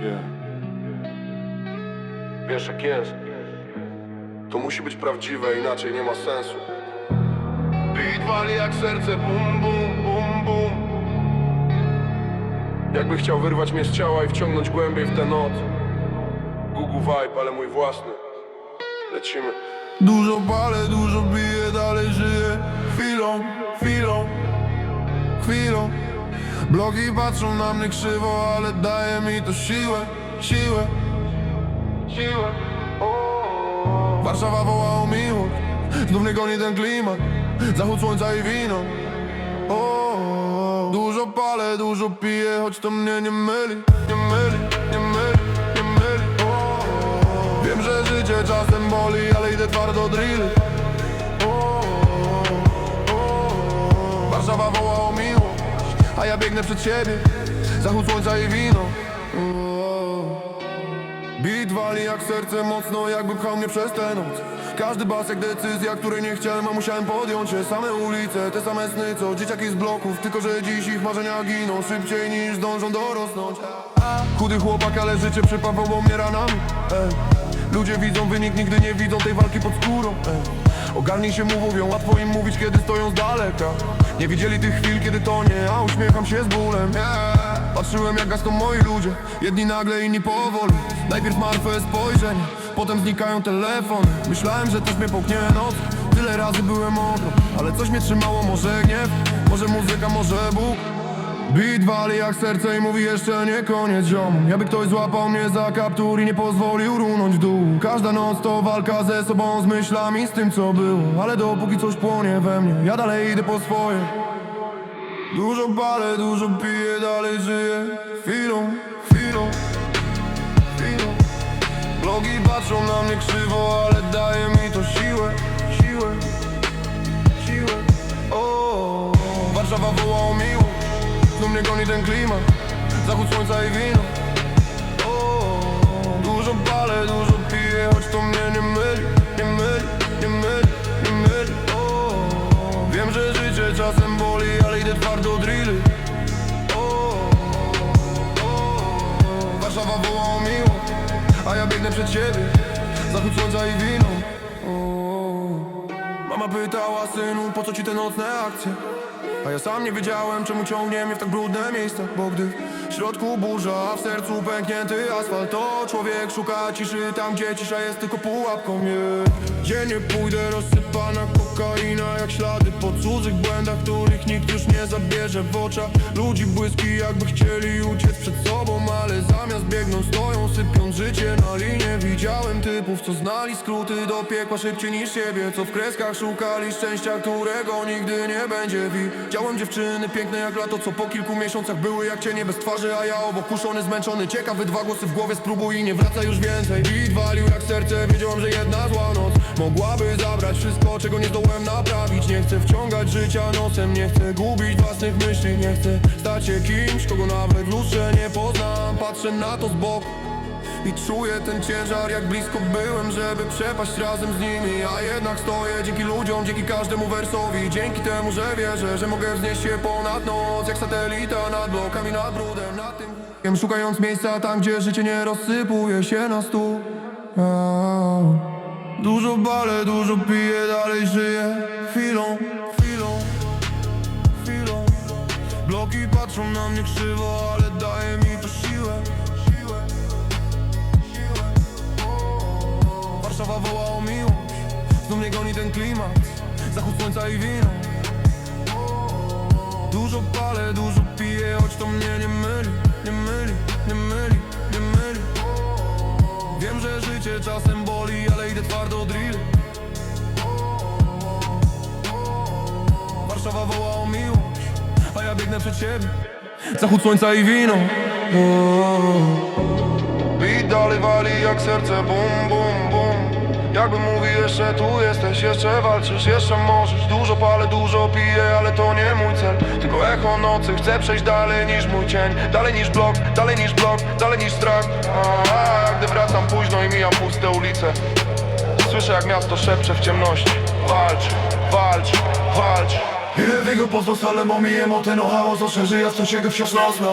Yeah. Wiesz jak jest. To musi być prawdziwe, inaczej nie ma sensu. Beat wali jak serce, bum bum bum bum. Jakby chciał wyrwać mnie z ciała i wciągnąć głębiej w tę noc. Google vibe, ale mój własny. Lecimy. Dużo palę, dużo biję, dalej żyję. Chwilą, chwilą, chwilą. Blogi patrzą na mnie krzywo, ale daje mi to siłę, siłę, siłę. Warszawa woła o miłość, znów nie goni ten klimat. Zachód słońca i wino. Dużo palę, dużo piję, choć to mnie nie myli, nie myli, nie myli, nie myli. Wiem, że życie czasem boli, ale idę twardo. O. Warszawa woła o miłość, a ja biegnę przed siebie. Zachód słońca i wino. Beat wali jak serce mocno, jakby pchał mnie przez tę noc Każdy bas jak decyzja, której nie chciałem, a musiałem podjąć się Same ulice, te same sny, co dzieciaki z bloków Tylko, że dziś ich marzenia giną szybciej niż zdążą dorosnąć Chudy chłopak, ale życie przypawało mnie ranami ej. Ludzie widzą wynik, nigdy nie widzą tej walki pod skórą ej. Ogarnij się mu mówią, łatwo im mówić, kiedy stoją z daleka. Nie widzieli tych chwil, kiedy to nie, a uśmiecham się z bólem yeah. Patrzyłem jak gasną moi ludzie, jedni nagle, inni powoli. Najpierw martwe spojrzenie, potem znikają telefony. Myślałem, że też mnie połknie noc, tyle razy byłem mokro Ale coś mnie trzymało, może gniew, może muzyka, może Bóg Beat wali jak serce i mówi jeszcze nie koniec ziom. Jakby ktoś złapał mnie za kaptur i nie pozwolił runąć w dół. Każda noc to walka ze sobą, z myślami, z tym co było. Ale dopóki coś płonie we mnie, ja dalej idę po swoje. Dużo palę, dużo piję, dalej żyję. Chwilą, chwilą, chwilą. Blogi patrzą na mnie krzywo, ale daje mi to siłę, siłę, siłę. O, Warszawa woła o miłość mnie goni ten klimat. Zachód słońca i wino. Dużo palę, dużo piję Choć to mnie nie myli, nie myli, nie myli, nie myli. Wiem, że życie czasem boli Ale idę twardo drilly Warszawa woła o miłość A ja biegnę przed siebie. Zachód słońca i wino. Mama pytała synu, po co ci te nocne akcje? A ja sam nie wiedziałem, czemu ciągnie mnie w tak brudne miejsca Bo gdy środku burza, a w sercu pęknięty asfalt. To człowiek szuka ciszy tam, gdzie cisza jest tylko pułapką. Yeah. Gdzie nie pójdę, rozsypana kokaina Jak ślady po cudzych błędach, których nikt już nie zabierze w oczach Ludzi błyski jakby chcieli uciec przed sobą Ale zamiast biegną stoją, sypiąc życie na linie. Widziałem typów, co znali skróty do piekła szybciej niż siebie Co w kreskach szukali szczęścia, którego nigdy nie będzie. Widziałem dziewczyny piękne jak lato, co po kilku miesiącach były jak cienie bez twarzy A ja obok kuszony, zmęczony, ciekawy, dwa głosy w głowie Spróbuj i nie wraca już więcej. Beat walił jak serce, wiedziałem, że jedna zła noc Mogłaby zabrać wszystko, czego nie zdołem naprawić. Nie chcę wciągać życia nosem, nie chcę gubić własnych myśli. Nie chcę stać się kimś, kogo nawet w lustrze nie poznam. Patrzę na to z boku i czuję ten ciężar, jak blisko byłem, żeby przepaść razem z nimi. A jednak stoję dzięki ludziom, dzięki każdemu wersowi. Dzięki temu, że wierzę, że mogę wznieść się ponad noc Jak satelita nad blokami, nad brudem, nad tym. Szukając miejsca tam, gdzie życie nie rozsypuje się na stół. Dużo balę, dużo piję, dalej żyję. Chwilą. Bloki patrzą na mnie krzywo, ale daje mi Warszawa woła o miłość. Znów mnie goni ten klimat. Zachód słońca i wino. Dużo palę, dużo piję Choć to mnie nie myli, nie myli, nie myli, nie myli. Wiem, że życie czasem boli Ale idę twardo drill Warszawa woła o miłość A ja biegnę przed siebie. Zachód słońca i wino. Beat dalej wali jak serce bum bum bum Jakby mówi jeszcze tu jesteś, jeszcze walczysz, jeszcze możesz. Dużo palę, dużo piję, ale to nie mój cel. Tylko echo nocy, chcę przejść dalej niż mój cień. Dalej niż blok, dalej niż blok, dalej niż strach. A, Gdy wracam późno i mijam puste ulice. Słyszę jak miasto szepcze w ciemności. Walcz, walcz, walcz. Ile w jego pozostale momi emoty, no chaos oszerzy jasność jego wciąż nocno